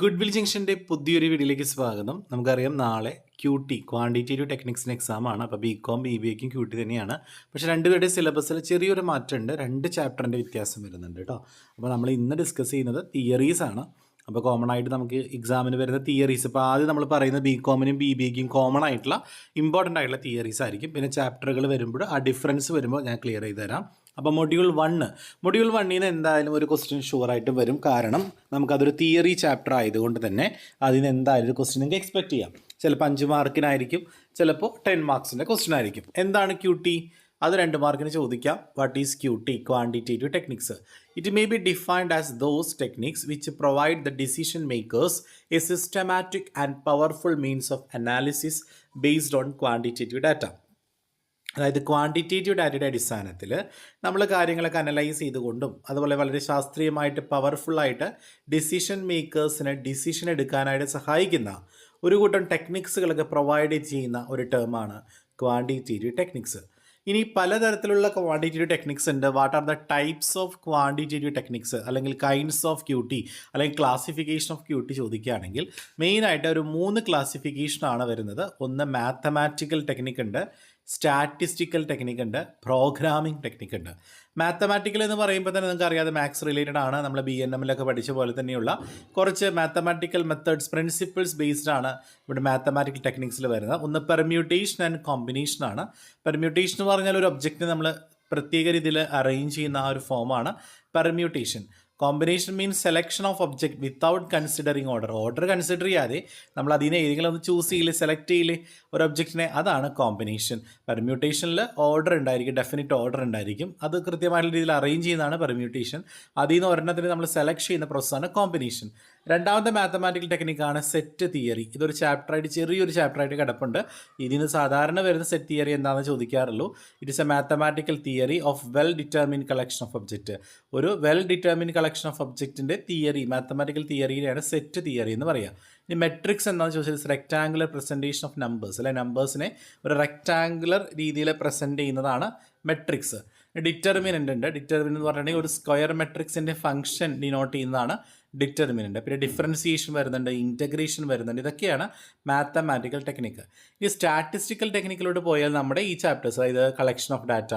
Good will ജംഗ്ഷന്റെ പുതിയൊരു വീഡിയോയിലേക്ക് സ്വാഗതം. നമുക്കറിയാം നാളെ ക്യൂ ടി ക്വാണ്ടിറ്റേറ്റീവ് എക്സാം ആണ്. അപ്പോൾ ബി കോം ബി ബി എക്കും ക്യൂ ടി തന്നെയാണ്. പക്ഷേ രണ്ടുപേരുടെ സിലബസിൽ ചെറിയൊരു മാറ്റമുണ്ട്. രണ്ട് ചാപ്റ്ററിന്റെ വ്യത്യാസം വരുന്നുണ്ട് കേട്ടോ. അപ്പോൾ നമ്മൾ ഇന്ന് ഡിസ്കസ് ചെയ്യുന്നത് തിയറീസാണ് അപ്പോൾ കോമൺ ആയിട്ട് നമുക്ക് എക്സാമിന് വരുന്ന തിയറീസ് ഇപ്പോൾ ആദ്യം നമ്മൾ പറയുന്ന ബി കോമിനും ബി ബി എക്കും കോമൺ ആയിട്ടുള്ള ഇമ്പോർട്ടന്റ് ആയിട്ടുള്ള തിയറീസ് ആയിരിക്കും. പിന്നെ ചാപ്റ്ററുകൾ വരുമ്പോൾ ആ ഡിഫറൻസ് വരുമ്പോൾ ഞാൻ ക്ലിയർ ചെയ്ത് തരാം. അപ്പോൾ മൊഡ്യൂൾ വണ്ണ് മൊഡ്യൂൾ വണ്ണിൽ നിന്ന് എന്തായാലും ഒരു ക്വസ്റ്റ്യൻ ഷുവറായിട്ട് വരും. കാരണം നമുക്കതൊരു തിയറി ചാപ്റ്റർ ആയതുകൊണ്ട് തന്നെ അതിന് എന്തായാലും ഒരു ക്വസ്റ്റ്യൻ നിങ്ങൾക്ക് എക്സ്പെക്ട് ചെയ്യാം. ചിലപ്പോൾ അഞ്ച് മാർക്കിനായിരിക്കും ചിലപ്പോൾ ടെൻ മാർക്സിന്റെ ക്വസ്റ്റ്യൻ ആയിരിക്കും. എന്താണ് ക്യൂ ടി അത് രണ്ട് മാർക്കിന് ചോദിക്കാം. What is Q T quantitative techniques it may be defined as those techniques which provide the decision makers a systematic and powerful means of analysis based on quantitative data അതായത് quantitative ഡാറ്റയുടെ അടിസ്ഥാനത്തിൽ നമ്മൾ കാര്യങ്ങളൊക്കെ analyse ചെയ്തുകൊണ്ടും അതുപോലെ വളരെ ശാസ്ത്രീയമായിട്ട് പവർഫുള്ളായിട്ട് decision മേക്കേഴ്സിന് decision എടുക്കാനായിട്ട് സഹായിക്കുന്ന ഒരു കൂട്ടം ടെക്നിക്സുകളൊക്കെ പ്രൊവൈഡ് ചെയ്യുന്ന ഒരു ടേമാണ് ക്വാണ്ടിറ്റേറ്റീവ് ടെക്നിക്സ് ഇനി പലതരത്തിലുള്ള ക്വാണ്ടിറ്റേറ്റീവ് ടെക്നിക്സ് ഉണ്ട്. What are the types of quantitative techniques അല്ലെങ്കിൽ കൈൻഡ്സ് ഓഫ് ക്യൂട്ടി അല്ലെങ്കിൽ ക്ലാസിഫിക്കേഷൻ ഓഫ് ക്യൂട്ടി ചോദിക്കുകയാണെങ്കിൽ മെയിനായിട്ട് ഒരു മൂന്ന് ക്ലാസിഫിക്കേഷനാണ് വരുന്നത്. ഒന്ന് മാത്തമാറ്റിക്കൽ ടെക്നിക്ക് ഉണ്ട്. സ്റ്റാറ്റിസ്റ്റിക്കൽ ടെക്നിക്ക് ഉണ്ട് പ്രോഗ്രാമിംഗ് ടെക്നിക്ക് ഉണ്ട് മാത്തമാറ്റിക്കൽ എന്ന് പറയുമ്പോൾ തന്നെ നിങ്ങൾക്ക് അറിയാതെ മാത്സ് റിലേറ്റഡ് ആണ്. നമ്മൾ ബി എൻ എമ്മിലൊക്കെ പഠിച്ച പോലെ തന്നെയുള്ള കുറച്ച് മാത്തമാറ്റിക്കൽ മെത്തേഡ്സ് പ്രിൻസിപ്പിൾസ് ബേസ്ഡ് ആണ് ഇവിടെ മാത്തമാറ്റിക്കൽ ടെക്നിക്സിൽ വരുന്നത്. ഒന്ന് പെർമ്യൂട്ടേഷൻ ആൻഡ് കോമ്പിനേഷൻ ആണ്. പെർമ്യൂട്ടേഷൻ എന്ന് പറഞ്ഞാൽ ഒരു ഒബ്ജക്റ്റ് നമ്മൾ പ്രത്യേക രീതിയിൽ അറേഞ്ച് ചെയ്യുന്ന ആ ഒരു ഫോമാണ് permutation combination means selection of object without considering order order consider ചെയ്യാതെ നമ്മൾ അതിനെ ഏതെങ്കിലും ഒന്ന് ചൂസ് ചെയ്യില്ലേ സെലക്ട് ചെയ്യില്ലേ ഒരു ഒബ്ജക്റ്റിനെ അതാണ് കോമ്പിനേഷൻ പെർമ്യൂട്ടേഷനിൽ ഓർഡർ ഉണ്ടായിരിക്കും ഡെഫിനറ്റ് ഓർഡർ ഉണ്ടായിരിക്കും. അത് കൃത്യമായിട്ടുള്ള രീതിയിൽ അറേഞ്ച് ചെയ്യുന്നതാണ് പെർമ്യൂട്ടേഷൻ അതിൽ നിന്ന് ഒരെണ്ണത്തിന് നമ്മൾ സെലക്ട് ചെയ്യുന്ന പ്രോസസ്സാണ് കോമ്പിനേഷൻ രണ്ടാമത്തെ മാത്തമാറ്റിക്കൽ ടെക്നിക്കാണ് സെറ്റ് തിയറി ഇതൊരു ചാപ്റ്ററായിട്ട് ചെറിയൊരു ചാപ്റ്ററായിട്ട് കിടപ്പുണ്ട്. ഇതിന് സാധാരണ വരുന്ന സെറ്റ് തിയറി എന്താണെന്ന് ചോദിക്കാറുള്ളൂ. It is a mathematical theory of well determined collection of object ഒരു വെൽ ഡിറ്റർമിൻ കളക്ഷൻ ഓഫ് ഒബ്ജക്റ്റിന്റെ തിയറി മാത്തമാറ്റിക്കൽ തിയറിയിലാണ് സെറ്റ് തിയറി എന്ന് പറയുക ഇനി മെട്രിക്സ് എന്താണെന്ന് ചോദിച്ചാൽ റെക്റ്റാങ്കുലർ പ്രസന്റേഷൻ ഓഫ് നമ്പേഴ്സ് അല്ലെ? നമ്പേഴ്സിനെ ഒരു റെക്റ്റാങ്കുലർ രീതിയിൽ പ്രസന്റ് ചെയ്യുന്നതാണ് മെട്രിക്സ് ഡിറ്റർമിനന്റ് ഉണ്ട്. ഡിറ്റർമിനന്റ് എന്ന് പറഞ്ഞിട്ടുണ്ടെങ്കിൽ ഒരു സ്ക്വയർ മെട്രിക്സിന്റെ ഫംഗ്ഷൻ ഡിനോട്ട് ചെയ്യുന്നതാണ് ഡിറ്റർമിനന്റ് പിന്നെ ഡിഫറൻസിയേഷൻ വരുന്നുണ്ട് ഇന്റഗ്രേഷൻ വരുന്നുണ്ട്. ഇതൊക്കെയാണ് മാത്തമാറ്റിക്കൽ ടെക്നിക്ക് ഈ സ്റ്റാറ്റിസ്റ്റിക്കൽ ടെക്നിക്കിലോട്ട് പോയാൽ നമ്മുടെ ഈ ചാപ്റ്റേഴ്സ് അതായത് കളക്ഷൻ ഓഫ് ഡാറ്റ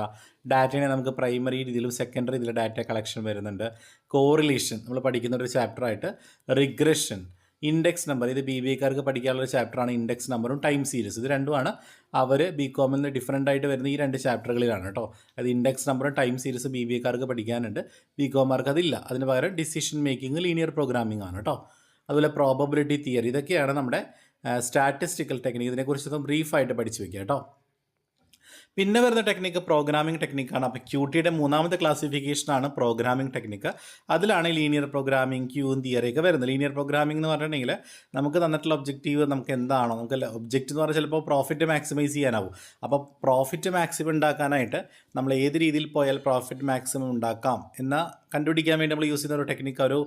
ഡാറ്റയെ നമുക്ക് പ്രൈമറി രീതിയിലും സെക്കൻഡറി രീതിയിലും ഡാറ്റ കളക്ഷൻ വരുന്നുണ്ട്. കോറിലേഷൻ നമ്മൾ പഠിക്കുന്ന ഒരു ചാപ്റ്ററായിട്ട് റിഗ്രഷൻ ഇൻഡെക്സ് നമ്പർ ഇത് ബി ബി എക്കാർക്ക് പഠിക്കാനുള്ള ചാപ്റ്ററാണ് ഇൻഡെക്സ് നമ്പറും ടൈം സീരീസ് ഇത് രണ്ടുമാണ്. അവർ ബി കോമിൽ നിന്ന് ഡിഫറന്റ് ആയിട്ട് വരുന്ന ഈ രണ്ട് ചാപ്റ്ററുകളിലാണ് കേട്ടോ അത് ഇൻഡെക്സ് നമ്പറും ടൈം സീരീസ് ബി ബി എക്കാർക്ക് പഠിക്കാനുണ്ട്. ബി കോമാർക്ക് അതില്ല. അതിന് പകരം ഡിസിഷൻ മേക്കിംഗ് ലീനിയർ പ്രോഗ്രാമിംഗ് ആണ് കേട്ടോ അതുപോലെ പ്രോബബിലിറ്റി തിയറി ഇതൊക്കെയാണ് നമ്മുടെ സ്റ്റാറ്റിസ്റ്റിക്കൽ ടെക്നിക്ക് ഇതിനെക്കുറിച്ചൊക്കെ ബ്രീഫായിട്ട് പഠിച്ചു വെക്കുക കേട്ടോ പിന്നെ വരുന്ന ടെക്നിക്ക് പ്രോഗ്രാമിംഗ് ടെക്നിക്കാണ് അപ്പോൾ ക്യൂട്ടിയുടെ മൂന്നാമത്തെ ക്ലാസിഫിക്കേഷനാണ് പ്രോഗ്രാമിംഗ് ടെക്നിക്ക് അതിലാണ് ലീനിയർ പ്രോഗ്രാമിംഗ് ക്യൂ തിയറി ഒക്കെ വരുന്നത്. ലീനിയർ പ്രോഗ്രാമിംഗ് എന്ന് പറഞ്ഞിട്ടുണ്ടെങ്കിൽ നമുക്ക് തന്നിട്ടുള്ള ഒബ്ജക്റ്റീവ് നമുക്ക് എന്താണോ നമുക്ക് ഒബ്ജക്റ്റ് എന്ന് പറഞ്ഞാൽ ചിലപ്പോൾ പ്രോഫിറ്റ് മാക്സിമൈസ് ചെയ്യാനാവും. അപ്പോൾ പ്രോഫിറ്റ് മാക്സിമം ഉണ്ടാക്കാനായിട്ട് നമ്മൾ ഏത് രീതിയിൽ പോയാൽ പ്രോഫിറ്റ് മാക്സിമം ഉണ്ടാക്കാം എന്ന കണ്ടുപിടിക്കാൻ വേണ്ടി നമ്മൾ യൂസ് ചെയ്യുന്ന ഒരു ടെക്നിക്ക് ഒരു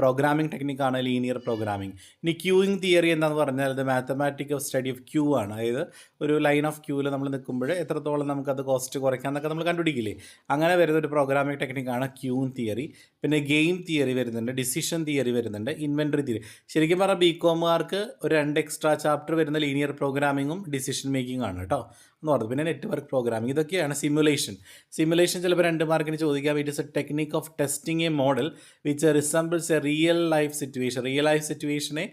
പ്രോഗ്രാമിംഗ് ടെക്നിക്കാണ് ലീനിയർ പ്രോഗ്രാമിംഗ് ഇനി ക്യൂയിങ് തിയറി എന്താണെന്ന് പറഞ്ഞാൽ ഇത് മാത്തമാറ്റിക് സ്റ്റഡി ഓഫ് ക്യൂ ആണ്. അതായത് ഒരു ലൈൻ ഓഫ് ക്യൂവിൽ നമ്മൾ നിൽക്കുമ്പോൾ എത്രത്തോളം നമുക്കത് കോസ്റ്റ് കുറയ്ക്കാം എന്നൊക്കെ നമ്മൾ കണ്ടുപിടിക്കില്ലേ? അങ്ങനെ വരുന്ന ഒരു പ്രോഗ്രാമിംഗ് ടെക്നിക്കാണ് ക്യൂൻ തിയറി പിന്നെ ഗെയിം തിയറി വരുന്നുണ്ട് ഡിസിഷൻ തിയറി വരുന്നുണ്ട് ഇൻവെന്ററി തിയറി ശരിക്കും പറഞ്ഞാൽ ബി കോമുകാർക്ക് ഒരു രണ്ട് എക്സ്ട്രാ ചാപ്റ്റർ വരുന്ന ലീനിയർ പ്രോഗ്രാമിങ്ങും ഡിസിഷൻ മേക്കിംഗ് ആണ് കേട്ടോ എന്ന് പറഞ്ഞത് പിന്നെ നെറ്റ്വർക്ക് പ്രോഗ്രാമിംഗ് ഇതൊക്കെയാണ് സിമുലേഷൻ സിമുലേഷൻ ചിലപ്പോൾ രണ്ട് മാർക്കിന് ചോദിക്കാം. It is a technique of testing a model which resembles a real life situation real life സിറ്റുവേഷനെ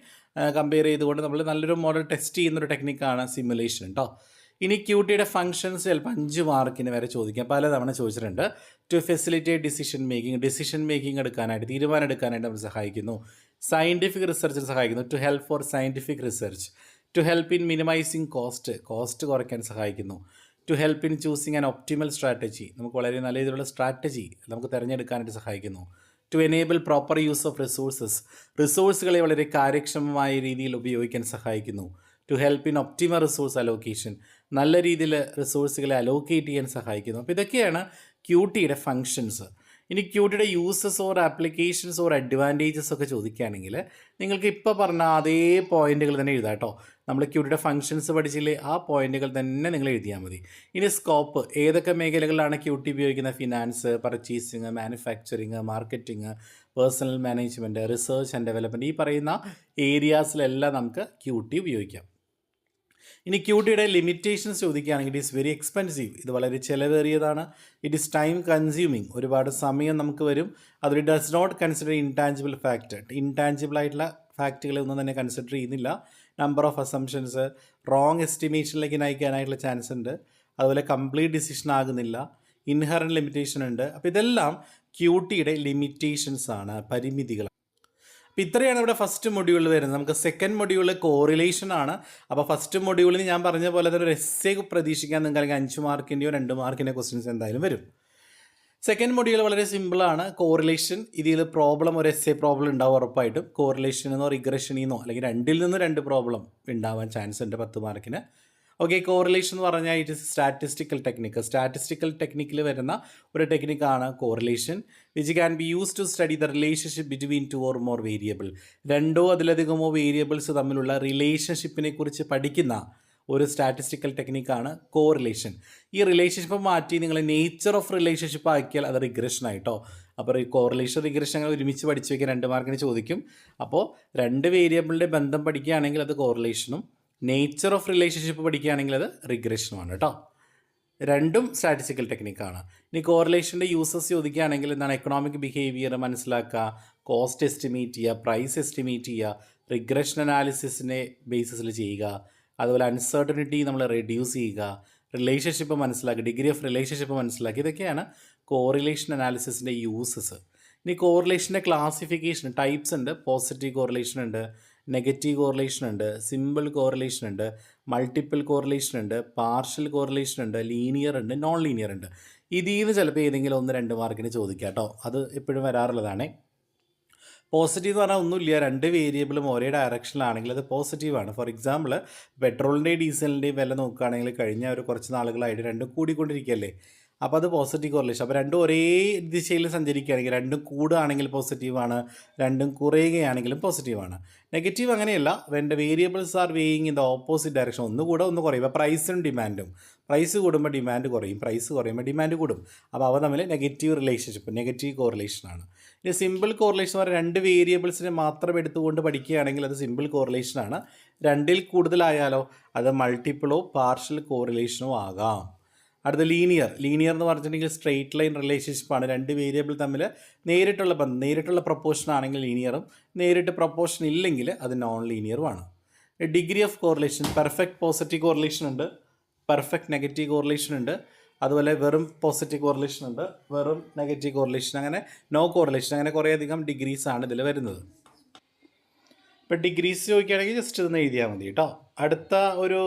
compare ചെയ്തുകൊണ്ട് നമ്മൾ നല്ലൊരു മോഡൽ ടെസ്റ്റ് ചെയ്യുന്നൊരു ടെക്നിക്കാണ് സിമുലേഷൻ കേട്ടോ ഇനി ക്യൂട്ടിയുടെ ഫംഗ്ഷൻസ് ചിലപ്പോൾ അഞ്ച് മാർക്കിന് വരെ ചോദിക്കാം. പലതവണ ചോദിച്ചിട്ടുണ്ട്. To facilitate decision making decision making എടുക്കാനായിട്ട് തീരുമാനം എടുക്കാനായിട്ട് നമ്മൾ സഹായിക്കുന്നു. സയന്റിഫിക് റിസർച്ചിൽ സഹായിക്കുന്നു. To help for scientific research to help in minimising cost cost കുറയ്ക്കാൻ സഹായിക്കുന്നു. To help in choosing an optimal strategy നമുക്ക് വളരെ നല്ല രീതിയിലുള്ള സ്ട്രാറ്റജി നമുക്ക് തിരഞ്ഞെടുക്കാനായിട്ട് സഹായിക്കുന്നു. To enable proper use of resources റിസോഴ്സുകളെ വളരെ കാര്യക്ഷമമായ രീതിയിൽ ഉപയോഗിക്കാൻ സഹായിക്കുന്നു. To help in optimal resource allocation നല്ല രീതിയിൽ റിസോഴ്സുകളെ അലോക്കേറ്റ് ചെയ്യാൻ സഹായിക്കുന്നു. അപ്പോൾ ഇതൊക്കെയാണ് ക്യൂട്ടിയുടെ ഫങ്ഷൻസ് ഇനി ക്യൂട്ടിയുടെ uses or applications or advantages ഒക്കെ ചോദിക്കുകയാണെങ്കിൽ നിങ്ങൾക്ക് ഇപ്പോൾ പറഞ്ഞ അതേ പോയിന്റുകൾ തന്നെ എഴുതാം കേട്ടോ. നമ്മൾ ക്യൂട്ടിയുടെ ഫങ്ഷൻസ് പഠിച്ചില്ലേ ആ പോയിന്റുകൾ തന്നെ നിങ്ങൾ എഴുതിയാൽ മതി. ഇനി സ്കോപ്പ് ഏതൊക്കെ മേഖലകളിലാണ് ക്യൂട്ടി ഉപയോഗിക്കുന്നത്? Finance purchasing manufacturing marketing personnel management research and development ഈ പറയുന്ന ഏരിയാസിലെല്ലാം നമുക്ക് ക്യൂട്ടി ഉപയോഗിക്കാം. ഇനി ക്യൂട്ടിയുടെ ലിമിറ്റേഷൻസ് ചോദിക്കുകയാണെങ്കിൽ ഇറ്റ് ഈസ് വെരി എക്സ്പെൻസീവ് ഇത് വളരെ ചിലവേറിയതാണ്. ഇറ്റ് ഈസ് ടൈം കൺസ്യൂമിങ് ഒരുപാട് സമയം നമുക്ക് വരും. അതിൽ does not consider intangible factor intangible ആയിട്ടുള്ള ഫാക്റ്റുകളെ ഒന്നും തന്നെ കൺസിഡർ ചെയ്യുന്നില്ല. നമ്പർ ഓഫ് അസംഷൻസ് റോങ് എസ്റ്റിമേഷനിലേക്ക് നയിക്കാനായിട്ടുള്ള ചാൻസ് ഉണ്ട്. അതുപോലെ കംപ്ലീറ്റ് ഡിസിഷൻ ആകുന്നില്ല. ഇൻഹറൻ ലിമിറ്റേഷൻ ഉണ്ട്. അപ്പോൾ ഇതെല്ലാം ക്യൂട്ടിയുടെ ലിമിറ്റേഷൻസ് ആണ് പരിമിതികൾ അപ്പോൾ ഇത്രയാണ് ഇവിടെ ഫസ്റ്റ് മൊഡ്യൂളിൽ വരുന്നത്. നമുക്ക് സെക്കൻഡ് മൊഡ്യൂളിൽ കോറിലേഷൻ ആണ്. അപ്പോൾ ഫസ്റ്റ് മൊഡ്യൂളിൽ ഞാൻ പറഞ്ഞ പോലെ തന്നെ ഒരു എസ് എ പ്രതീക്ഷിക്കാൻ നിങ്ങൾക്ക് അല്ലെങ്കിൽ അഞ്ച് മാർക്കിന്റെയോ രണ്ട് മാർക്കിന്റെ ക്വസ്റ്റ്യൻസ് എന്തായാലും വരും. സെക്കൻഡ് മൊഡ്യൂൾ വളരെ സിമ്പിളാണ് കോറിലേഷൻ ഇതിൽ പ്രോബ്ലം ഒരു എസ് എ പ്രോബ്ലം ഉണ്ടാവും ഉറപ്പായിട്ടും. കോറിലേഷൻ എന്നോ റിഗ്രഷനിൽ അല്ലെങ്കിൽ രണ്ടിൽ നിന്ന് രണ്ട് പ്രോബ്ലം ഉണ്ടാവാൻ ചാൻസ് ഉണ്ട് പത്ത് മാർക്കിന്. ഓക്കെ കോറിലേഷൻ എന്ന് പറഞ്ഞാൽ it is statistical technique statistical ടെക്നിക്കിൽ വരുന്ന ഒരു ടെക്നിക്കാണ് correlation which can be use to study the relationship between two or more variable രണ്ടോ അതിലധികമോ വേരിയബിൾസ് തമ്മിലുള്ള റിലേഷൻഷിപ്പിനെ കുറിച്ച് പഠിക്കുന്ന ഒരു സ്റ്റാറ്റിസ്റ്റിക്കൽ ടെക്നിക്കാണ് കോറിലേഷൻ ഈ റിലേഷൻഷിപ്പ് മാറ്റി നിങ്ങൾ നേച്ചർ ഓഫ് റിലേഷൻഷിപ്പ് ആക്കിയാൽ അത് റിഗ്രഷൻ ആയിട്ടോ. അപ്പോൾ ഈ കോറിലേഷൻ റിഗ്രഷൻ അങ്ങനെ ഒരുമിച്ച് പഠിച്ചു വയ്ക്കാൻ രണ്ട് മാർക്കിന് ചോദിക്കും. അപ്പോൾ രണ്ട് വേരിയബിളിന്റെ ബന്ധം പഠിക്കുകയാണെങ്കിൽ അത് കോറിലേഷനും നേച്ചർ ഓഫ് റിലേഷൻഷിപ്പ് പഠിക്കുകയാണെങ്കിൽ അത് റിഗ്രഷനുമാണ് കേട്ടോ രണ്ടും സ്റ്റാറ്റിസ്റ്റിക്കൽ ടെക്നിക്കാണ് ഇനി കോറിലേഷന്റെ യൂസസ് ചോദിക്കുകയാണെങ്കിൽ എന്താണ്? എക്കണോമിക് ബിഹേവിയർ മനസ്സിലാക്കുക കോസ്റ്റ് എസ്റ്റിമേറ്റ് ചെയ്യുക പ്രൈസ് എസ്റ്റിമേറ്റ് ചെയ്യുക റിഗ്രഷൻ അനാലിസിസിനെ ബേസിസിൽ ചെയ്യുക അതുപോലെ അൺസർട്ടനിറ്റി നമ്മൾ റെഡ്യൂസ് ചെയ്യുക റിലേഷൻഷിപ്പ് മനസ്സിലാക്കുക ഡിഗ്രി ഓഫ് റിലേഷൻഷിപ്പ് മനസ്സിലാക്കുക ഇതൊക്കെയാണ് കോറിലേഷൻ അനാലിസിസിന്റെ യൂസസ് ഇനി കോറിലേഷന്റെ ക്ലാസിഫിക്കേഷൻ ടൈപ്സ് ഉണ്ട് പോസിറ്റീവ് കോറിലേഷൻ ഉണ്ട് നെഗറ്റീവ് കോറിലേഷൻ ഉണ്ട് സിമ്പിൾ കോറിലേഷൻ ഉണ്ട് മൾട്ടിപ്പിൾ കോറിലേഷൻ ഉണ്ട് പാർഷ്യൽ കോറിലേഷൻ ഉണ്ട് ലീനിയർ ഉണ്ട് നോൺ ലീനിയർ ഉണ്ട്. ഇതിൽ നിന്ന് ചിലപ്പോൾ ഏതെങ്കിലും ഒന്ന് രണ്ട് മാർക്കിന് ചോദിക്കാം കേട്ടോ അത് എപ്പോഴും വരാറുള്ളതാണ്. പോസിറ്റീവ് എന്ന് പറഞ്ഞാൽ ഒന്നുമില്ല രണ്ട് വേരിയബിളും ഒരേ ഡയറക്ഷനിലാണെങ്കിൽ അത് പോസിറ്റീവാണ് ഫോർ എക്സാമ്പിൾ പെട്രോളിന്റെയും ഡീസലിന്റെയും വില നോക്കുകയാണെങ്കിൽ കഴിഞ്ഞ ഒരു കുറച്ച് നാളുകളായിട്ട് രണ്ടും കൂടിക്കൊണ്ടിരിക്കുകയല്ലേ? അപ്പോൾ അത് പോസിറ്റീവ് കോറിലേഷൻ അപ്പോൾ രണ്ടും ഒരേ ദിശയിൽ സഞ്ചരിക്കുകയാണെങ്കിൽ രണ്ടും കൂടുകയാണെങ്കിൽ പോസിറ്റീവാണ് രണ്ടും കുറയുകയാണെങ്കിലും പോസിറ്റീവാണ് നെഗറ്റീവ് അങ്ങനെയല്ല. വെന്റെ വേരിയബിൾസ് ആർ വേയിങ് ഇൻ ദ ഓപ്പോസിറ്റ് ഡയറക്ഷൻ ഒന്ന് കൂടെ ഒന്ന് കുറയും. അപ്പോൾ പ്രൈസും ഡിമാൻഡും പ്രൈസ് കൂടുമ്പോൾ ഡിമാൻഡ് കുറയും പ്രൈസ് കുറയുമ്പോൾ ഡിമാൻഡ് കൂടും. അപ്പോൾ അവ തമ്മിൽ നെഗറ്റീവ് റിലേഷൻഷിപ്പ് നെഗറ്റീവ് കോറിലേഷനാണ് ഇനി സിമ്പിൾ കോറിലേഷൻ എന്ന് പറഞ്ഞാൽ രണ്ട് വേരിയബിൾസിനെ മാത്രം എടുത്തുകൊണ്ട് പഠിക്കുകയാണെങ്കിൽ അത് സിമ്പിൾ കോറിലേഷനാണ് രണ്ടിൽ കൂടുതലായാലോ അത് മൾട്ടിപ്പിളോ പാർഷ്യൽ കോറിലേഷനോ ആകാം. അടുത്ത ലീനിയർ. ലീനിയർ എന്ന് പറഞ്ഞിട്ടുണ്ടെങ്കിൽ സ്ട്രെയിറ്റ് ലൈൻ റിലേഷൻഷിപ്പാണ് രണ്ട് വേരിയബിൾ തമ്മിൽ നേരിട്ടുള്ള ബന്ധം നേരിട്ടുള്ള പ്രപ്പോർഷൻ ആണെങ്കിൽ ലീനിയറും നേരിട്ട് പ്രപ്പോർഷൻ ഇല്ലെങ്കിൽ അത് non ലീനിയറുമാണ് degree of correlation perfect positive correlation ഉണ്ട്. പെർഫെക്റ്റ് നെഗറ്റീവ് കോറിലേഷൻ ഉണ്ട്. അതുപോലെ വെറും പോസിറ്റീവ് കോറിലേഷൻ ഉണ്ട്. വെറും നെഗറ്റീവ് കോറിലേഷൻ അങ്ങനെ നോ കോറിലേഷൻ അങ്ങനെ കുറേയധികം ഡിഗ്രീസ് ആണ് ഇതിൽ വരുന്നത്. ഇപ്പോൾ ഡിഗ്രീസ് ചോദിക്കുകയാണെങ്കിൽ ജസ്റ്റ് ഇതൊന്ന് എഴുതിയാൽ മതി കേട്ടോ. അടുത്ത ഒരു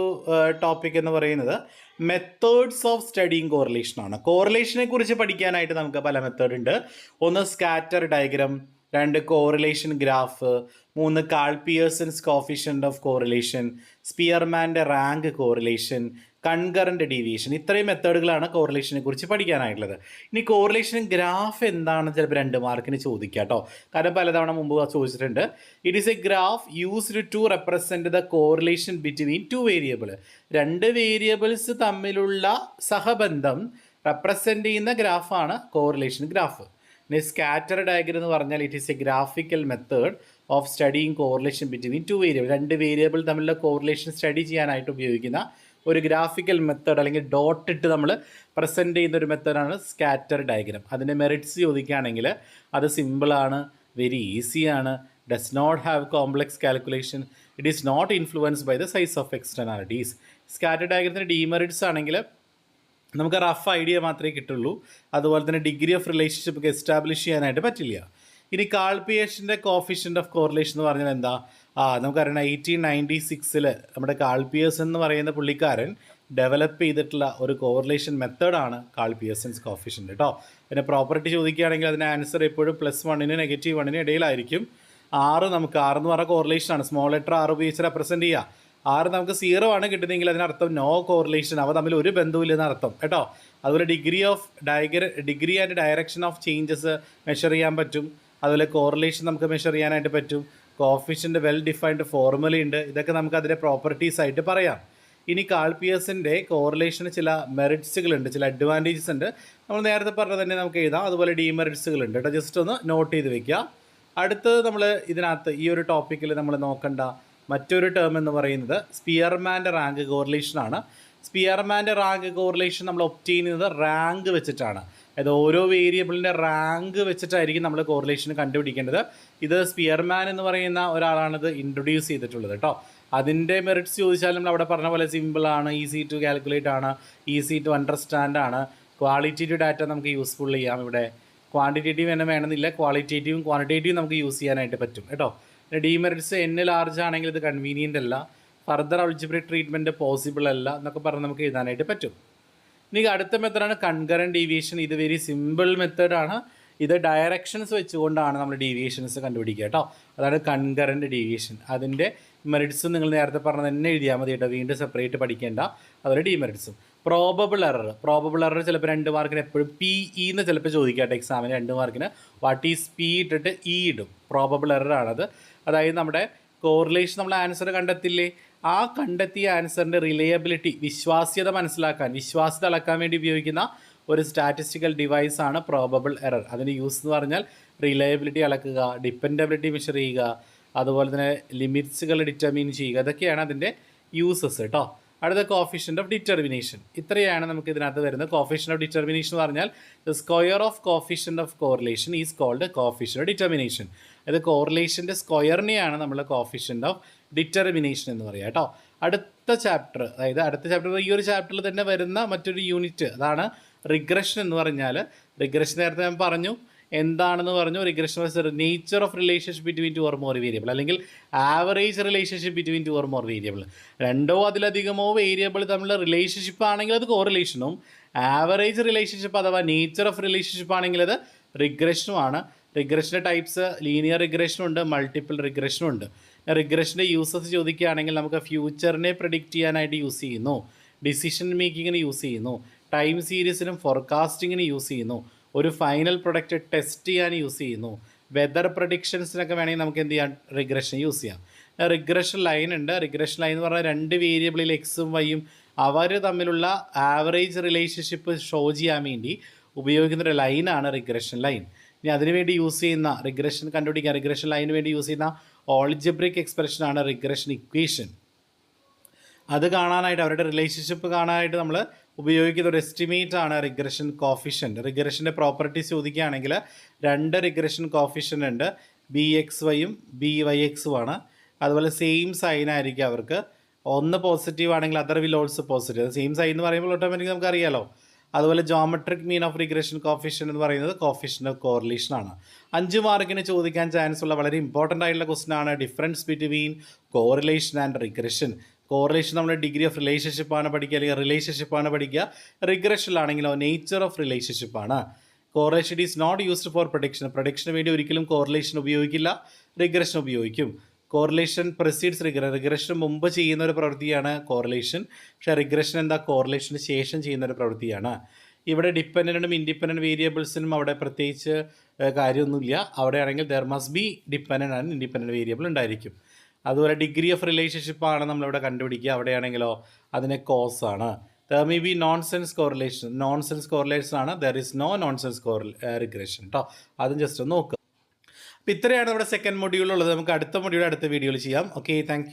ടോപ്പിക് എന്ന് പറയുന്നത് മെത്തേഡ്സ് ഓഫ് സ്റ്റഡിങ് കോറിലേഷനാണ് കോറിലേഷനെ കുറിച്ച് പഠിക്കാനായിട്ട് നമുക്ക് പല മെത്തേഡ് ഉണ്ട്. ഒന്ന് സ്കാറ്റർ ഡയഗ്രം രണ്ട് കോറിലേഷൻ ഗ്രാഫ് മൂന്ന് Karl Pearson's coefficient of correlation സ്പിയർമാന്റെ rank correlation concurrent deviation ഇത്രയും മെത്തേഡുകളാണ് കോറിലേഷനെ കുറിച്ച് പഠിക്കാനായിട്ടുള്ളത്. ഇനി കോറിലേഷൻ ഗ്രാഫ് എന്താണെന്ന് ചിലപ്പോൾ രണ്ട് മാർക്കിന് ചോദിക്കാം കേട്ടോ കാരണം പലതവണ മുമ്പ് ചോദിച്ചിട്ടുണ്ട്. It is a graph used to represent the correlation between two variable രണ്ട് വേരിയബിൾസ് തമ്മിലുള്ള സഹബന്ധം റെപ്രസെന്റ് ചെയ്യുന്ന ഗ്രാഫാണ് കോറിലേഷൻ ഗ്രാഫ് ഇനി സ്കാറ്റർ ഡയഗ്രം എന്ന് പറഞ്ഞാൽ it is a graphical method of studying correlation between two variable രണ്ട് വേരിയബിൾ തമ്മിലുള്ള കോറിലേഷൻ സ്റ്റഡി ചെയ്യാനായിട്ട് ഉപയോഗിക്കുന്ന ഒരു ഗ്രാഫിക്കൽ മെത്തേഡ് അല്ലെങ്കിൽ ഡോട്ട് ഇട്ട് നമ്മൾ പ്രസന്റ് ചെയ്യുന്ന ഒരു മെത്തേഡാണ് സ്കാറ്റർ ഡയഗ്രാം അതിന്റെ മെറിറ്റ്സ് ചോദിക്കുകയാണെങ്കിൽ അത് സിമ്പിളാണ് വെരി ഈസിയാണ് does not have complex calculation it is not influence by the size of externalities scatter ഡയഗ്രത്തിന്റെ demerits ആണെങ്കിൽ നമുക്ക് റഫ് ഐഡിയ മാത്രമേ കിട്ടുള്ളൂ. അതുപോലെ തന്നെ ഡിഗ്രി ഓഫ് റിലേഷൻഷിപ്പ് എസ്റ്റാബ്ലിഷ് ചെയ്യാനായിട്ട് പറ്റില്ല. ഇനി കാൾപിയേഷന്റെ കോഫിഷ്യന്റ് ഓഫ് കോറിലേഷൻ എന്ന് പറഞ്ഞാൽ എന്താ? ആ നമുക്കറിയണം എയ്റ്റീൻ നയന്റി സിക്സിൽ നമ്മുടെ കാൾപിയേഴ്സ് എന്ന് പറയുന്ന പുള്ളിക്കാരൻ ഡെവലപ്പ് ചെയ്തിട്ടുള്ള ഒരു കോറിലേഷൻ മെത്തേഡാണ് കാൾപിയേഴ്സൻസ് കോഫിഷ്യന്റ് കേട്ടോ പിന്നെ പ്രോപ്പർട്ടി ചോദിക്കുകയാണെങ്കിൽ അതിന്റെ ആൻസർ എപ്പോഴും പ്ലസ് വണ്ണിന് നെഗറ്റീവ് വണ്ണിന് ഇടയിലായിരിക്കും. ആറ് നമുക്ക് ആറ് എന്ന് പറഞ്ഞാൽ കോറിലേഷനാണ് സ്മോൾ ലെറ്റർ ആറ് ഉപയോഗിച്ച് റെപ്രസെന്റ് ചെയ്യുക ആറ് നമുക്ക് സീറോ ആണ് കിട്ടുന്നതെങ്കിൽ അതിനർത്ഥം നോ കോറിലേഷൻ അവ തമ്മിൽ ഒരു ബന്ധവുമില്ലെന്ന് അർത്ഥം കേട്ടോ? അതുപോലെ degree of diagram degree and direction of changes measure ചെയ്യാൻ പറ്റും. അതുപോലെ കോറിലേഷൻ നമുക്ക് മെഷർ ചെയ്യാനായിട്ട് പറ്റും. കോഫിഷ്യന്റെ വെൽ ഡിഫൈൻഡ് ഫോർമുല ഉണ്ട്. ഇതൊക്കെ നമുക്ക് അതിന്റെ പ്രോപ്പർട്ടീസ് ആയിട്ട് പറയാം. ഇനി കാൾപിയസിന്റെ കോറിലേഷന് ചില മെറിറ്റ്സുകളുണ്ട് ചില അഡ്വാന്റേജസ് ഉണ്ട്. നമ്മൾ നേരത്തെ പറഞ്ഞ തന്നെ നമുക്ക് എഴുതാം. അതുപോലെ ഡീമെറിറ്റ്സുകളുണ്ട് കേട്ടോ. ജസ്റ്റ് ഒന്ന് നോട്ട് ചെയ്ത് വെക്കുക. അടുത്തത് നമ്മൾ ഇതിനകത്ത് ഈ ഒരു ടോപ്പിക്കിൽ നമ്മൾ നോക്കേണ്ട മറ്റൊരു ടേം എന്ന് പറയുന്നത് സ്പിയർമാന്റെ റാങ്ക് കോറിലേഷനാണ് സ്പിയർമാന്റെ റാങ്ക് കോറിലേഷൻ നമ്മൾ ഒപ്റ്റെയിൻ ചെയ്യുന്നത് റാങ്ക് വെച്ചിട്ടാണ്. അതായത് ഓരോ വേരിയബിളിന്റെ റാങ്ക് വെച്ചിട്ടായിരിക്കും നമ്മൾ കോറിലേഷൻ കണ്ടുപിടിക്കേണ്ടത്. ഇത് സ്പിയർമാൻ എന്ന് പറയുന്ന ഒരാളാണിത് ഇൻട്രൊഡ്യൂസ് ചെയ്തിട്ടുള്ളത് കേട്ടോ അതിന്റെ മെറിറ്റ്സ് ചോദിച്ചാൽ നമ്മൾ അവിടെ പറഞ്ഞ പോലെ സിമ്പിളാണ് ഈസി ടു കാൽക്കുലേറ്റ് ആണ് ഈസി ടു അണ്ടർസ്റ്റാൻഡ് ആണ്. ക്വാളിറ്റേറ്റീവ് ഡാറ്റ നമുക്ക് യൂസ്ഫുൾ ചെയ്യാം ഇവിടെ. ക്വാണ്ടിറ്റേറ്റീവ് തന്നെ വേണമെന്നില്ല. ക്വാളിറ്റേറ്റീവും ക്വാണ്ടിറ്റേറ്റീവും നമുക്ക് യൂസ് ചെയ്യാനായിട്ട് പറ്റും കേട്ടോ ഡിമെറിറ്റ്സ് എൻ ലാർജ് ആണെങ്കിൽ ഇത് കൺവീനിയന്റ് അല്ല. ഫർദർ അൾജിബ്രിക് ട്രീറ്റ്മെന്റ് പോസിബിൾ അല്ല എന്നൊക്കെ പറഞ്ഞ് നമുക്ക് എഴുതാനായിട്ട് പറ്റും. ഇനി അടുത്ത മെത്തേഡാണ് കൺകറൻ ഡീവിയേഷൻ. ഇത് വെരി സിമ്പിൾ മെത്തേഡാണ് ഇത് ഡയറക്ഷൻസ് വെച്ചുകൊണ്ടാണ് നമ്മൾ ഡീവിയേഷൻസ് കണ്ടുപിടിക്കുക കേട്ടോ. അതാണ് കൺകറന്റ് ഡീവിയേഷൻ അതിന്റെ മെറിറ്റ്സ് നിങ്ങൾ നേരത്തെ പറഞ്ഞ തന്നെ എഴുതിയാൽ മതി കേട്ടോ. വീണ്ടും സെപ്പറേറ്റ് പഠിക്കേണ്ട അതുപോലെ ഡിമെറിറ്റ്സും പ്രോബബിൾ എറർ പ്രോബബിൾ എറർ ചിലപ്പോൾ രണ്ട് മാർക്കിന് എപ്പോഴും പി ഇ എന്ന് ചിലപ്പോൾ ചോദിക്കട്ടെ എക്സാമിന് രണ്ട് മാർക്കിന് വാട്ട് ഈസ് പി ഇട്ടിട്ട് ഇ ഇടും. പ്രോബബിൾ എറർ ആണത്. അതായത് നമ്മുടെ കോറിലേഷൻ നമ്മൾ ആൻസർ കണ്ടെത്തില്ലേ? ആ കണ്ടെത്തിയ ആൻസറിന്റെ റിലയബിലിറ്റി വിശ്വാസ്യത മനസ്സിലാക്കാൻ വിശ്വാസ്യത അളക്കാൻ വേണ്ടി ഉപയോഗിക്കുന്ന ഒരു സ്റ്റാറ്റിസ്റ്റിക്കൽ ഡിവൈസ് ആണ് പ്രോബബിൾ എറർ അതിന് യൂസ് എന്ന് പറഞ്ഞാൽ റിലയബിലിറ്റി അളക്കുക ഡിപ്പെൻഡബിലിറ്റി മെഷർ ചെയ്യുക അതുപോലെ തന്നെ ലിമിറ്റ്സുകൾ ഡിറ്റർമിൻ ചെയ്യുക. ഇതൊക്കെയാണ് അതിന്റെ യൂസസ് കേട്ടോ അടുത്ത കോഫിഷ്യന്റ് ഓഫ് ഡിറ്റർമിനേഷൻ ഇത്രയാണ് നമുക്ക് ഇതിനകത്ത് വരുന്നത്. കോഫിഷ്യന്റ് ഓഫ് ഡിറ്റർമിനേഷൻ എന്ന് പറഞ്ഞാൽ the square of coefficient of correlation is called coefficient of determination അത് കോറിലേഷന്റെ സ്ക്വയറിനെയാണ് നമ്മൾ കോഫിഷ്യന്റ് ഓഫ് ഡിറ്റർമിനേഷൻ എന്ന് പറയുക കേട്ടോ. അടുത്ത ചാപ്റ്റർ അതായത് അടുത്ത ചാപ്റ്റർ ഈ ഒരു ചാപ്റ്ററിൽ തന്നെ വരുന്ന മറ്റൊരു യൂണിറ്റ് അതാണ് റിഗ്രഷൻ എന്ന് പറഞ്ഞാൽ റിഗ്രഷൻ നേരത്തെ ഞാൻ പറഞ്ഞു എന്താണെന്ന് പറഞ്ഞു regression was nature of relationship between two or more variable അല്ലെങ്കിൽ average relationship between two or more variable രണ്ടോ അതിലധികമോ വേരിയബിൾ തമ്മിലുള്ള റിലേഷൻഷിപ്പ് ആണെങ്കിൽ അത് കോറിലേഷനും ആവറേജ് റിലേഷൻഷിപ്പ് അഥവാ നേച്ചർ ഓഫ് റിലേഷൻഷിപ്പ് ആണെങ്കിൽ അത് റിഗ്രഷനുമാണ് റിഗ്രഷന്റെ ടൈപ്സ് ലീനിയർ റിഗ്രഷനും ഉണ്ട് മൾട്ടിപ്പിൾ റിഗ്രഷനും ഉണ്ട്. റിഗ്രഷന്റെ യൂസസ് ചോദിക്കുകയാണെങ്കിൽ നമുക്ക് ഫ്യൂച്ചറിനെ പ്രഡിക്റ്റ് ചെയ്യാനായിട്ട് യൂസ് ചെയ്യുന്നു. ഡിസിഷൻ മേക്കിങ്ങിന് യൂസ് ചെയ്യുന്നു. ടൈം സീരീസിനും ഫോർകാസ്റ്റിങ്ങിന് യൂസ് ചെയ്യുന്നു. ഒരു ഫൈനൽ പ്രൊഡക്റ്റ് ടെസ്റ്റ് ചെയ്യാൻ യൂസ് ചെയ്യുന്നു. വെതർ പ്രഡിക്ഷൻസിനൊക്കെ വേണമെങ്കിൽ നമുക്ക് എന്ത് ചെയ്യാം? റിഗ്രഷൻ യൂസ് ചെയ്യാം. റിഗ്രഷൻ ലൈൻ ഉണ്ട്. റിഗ്രഷൻ ലൈൻ എന്ന് പറഞ്ഞാൽ രണ്ട് വേരിയബിളിൽ എക്സും വൈയും അവർ തമ്മിലുള്ള ആവറേജ് റിലേഷൻഷിപ്പ് ഷോ ചെയ്യാൻ വേണ്ടി ഉപയോഗിക്കുന്ന ഒരു ലൈനാണ് റിഗ്രഷൻ ലൈൻ ഇനി അതിനുവേണ്ടി യൂസ് ചെയ്യുന്ന റിഗ്രഷൻ കണ്ടുപിടിക്കുക റിഗ്രഷൻ ലൈനിന് വേണ്ടി യൂസ് ചെയ്യുന്ന ഓൾജിബ്രിക് എക്സ്പ്രഷനാണ് റിഗ്രഷൻ ഇക്വേഷൻ. അത് കാണാനായിട്ട് അവരുടെ റിലേഷൻഷിപ്പ് കാണാനായിട്ട് നമ്മൾ ഉപയോഗിക്കുന്ന ഒരു എസ്റ്റിമേറ്റ് ആണ് റിഗ്രഷൻ കോഫിഷ്യന്റ് റിഗ്രഷന്റെ പ്രോപ്പർട്ടീസ് ചോദിക്കുകയാണെങ്കിൽ രണ്ട് റിഗ്രഷൻ കോഫിഷ്യന്റ് ഉണ്ട്. ബി എക്സ് വൈയും ബി വൈ എക്സും ആണ്. അതുപോലെ സെയിം സൈൻ ആയിരിക്കും അവർക്ക്. ഒന്ന് പോസിറ്റീവ് ആണെങ്കിൽ other will also positive same sign എന്ന് പറയുമ്പോൾ ഓട്ടോമാറ്റിക് നമുക്ക് അറിയാലോ അതുപോലെ geometric mean of regression coefficient എന്ന് പറയുന്നത് കോഫിഷ്യൻ ഓഫ് കോറിലേഷൻ ആണ്. അഞ്ച് മാർക്കിന് ചോദിക്കാൻ ചാൻസ് ഉള്ള വളരെ ഇമ്പോർട്ടന്റ് ആയിട്ടുള്ള ക്വസ്റ്റൻ ആണ്. Difference between correlation and regression correlation നമ്മൾ ഡിഗ്രി ഓഫ് റിലേഷൻഷിപ്പ് ആണ് പഠിക്കുക അല്ലെങ്കിൽ റിലേഷൻഷിപ്പ് ആണ് പഠിക്കുക. റിഗ്രഷനിലാണെങ്കിലോ നേച്ചർ ഓഫ് റിലേഷൻഷിപ്പ് ആണ്. Correlation is not used for prediction പ്രൊഡിക്ഷന് വേണ്ടി ഒരിക്കലും കോറിലേഷൻ ഉപയോഗിക്കില്ല. റിഗ്രഷൻ ഉപയോഗിക്കും. കോറിലേഷൻ പ്രൊസീഡ്സ് റിഗ്രഷൻ മുമ്പ് ചെയ്യുന്ന ഒരു പ്രവൃത്തിയാണ് കോറിലേഷൻ പക്ഷേ റിഗ്രഷൻ എന്താ? കോറിലേഷന് ശേഷം ചെയ്യുന്ന ഒരു പ്രവൃത്തിയാണ്. ഇവിടെ ഡിപ്പെൻഡന്റും ഇൻഡിപെൻഡന്റ് വേരിയബിൾസിനും അവിടെ പ്രത്യേകിച്ച് കാര്യമൊന്നുമില്ല. അവിടെയാണെങ്കിൽ there must be dependent and independent variable ഉണ്ടായിരിക്കും. അതുപോലെ ഡിഗ്രി ഓഫ് റിലേഷൻഷിപ്പ് ആണ് നമ്മളിവിടെ കണ്ടുപിടിക്കുക. അവിടെയാണെങ്കിലോ അതിനെ കോസ് ആണ്. There may be non sense correlation non sense correlation ആണ്. There is no non sense correlation regression കേട്ടോ അതും ജസ്റ്റ് ഒന്ന് നോക്കുക അപ്പോൾ ഇത്രയാണ് നമ്മുടെ സെക്കൻഡ് മൊഡ്യൂൾ ഉള്ളത്. നമുക്ക് അടുത്ത മൊഡ്യൂൾ അടുത്ത വീഡിയോയിൽ ചെയ്യാം. Okay thank